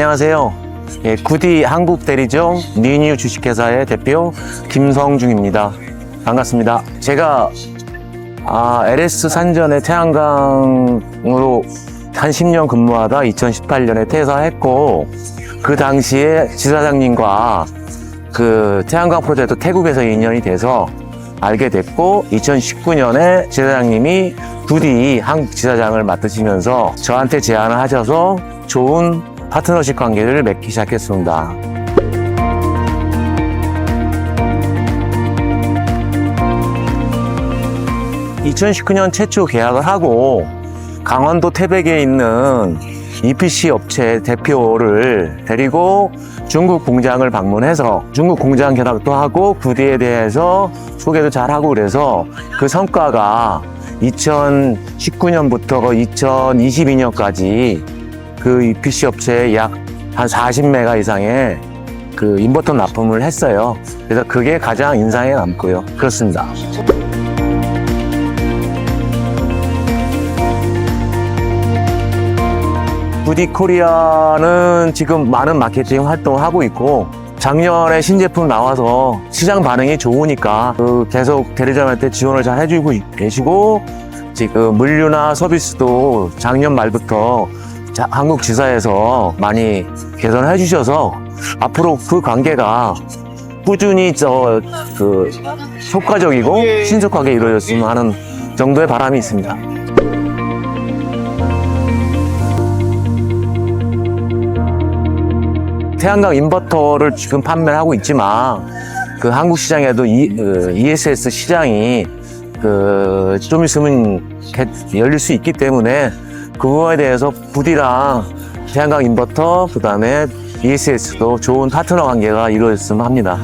안녕하세요. 예, 구디 한국 대리점 리뉴 주식회사의 대표 김성중입니다. 반갑습니다. 제가 아, LS 산전의 태양광으로 한 10년 근무하다 2018년에 퇴사했고 그 당시에 지사장님과 그 태양광 프로젝트 태국에서 인연이 돼서 알게 됐고 2019년에 지사장님이 부디 한국 지사장을 맡으시면서 저한테 제안을 하셔서 좋은 파트너십 관계를 맺기 시작했습니다. 2019년 최초 계약을 하고 강원도 태백에 있는 EPC 업체 대표를 데리고 중국 공장을 방문해서 중국 공장 견학도 하고 구디에 대해서 소개도 잘 하고 그래서 그 성과가 2019년부터 2022년까지 그 EPC 업체에 약 한 40메가 이상의 그 인버터 납품을 했어요. 그래서 그게 가장 인상에 남고요. 그렇습니다. 부디 코리아는 지금 많은 마케팅 활동을 하고 있고 작년에 신제품 나와서 시장 반응이 좋으니까 그 계속 대리점한테 지원을 잘 해주고 계시고 지금 물류나 서비스도 작년 말부터 자- 한국 지사에서 많이 개선해 주셔서 앞으로 그 관계가 꾸준히 저 그 효과적이고 신속하게 이루어졌으면 하는 정도의 바람이 있습니다. 태양광 인버터를 지금 판매를 하고 있지만 그 한국 시장에도 이, 그 ESS 시장이 그 좀 있으면 개- 열릴 수 있기 때문에 그거에 대해서 부디랑 태양광 인버터 그 다음에 ESS도 좋은 파트너 관계가 이루어졌으면 합니다.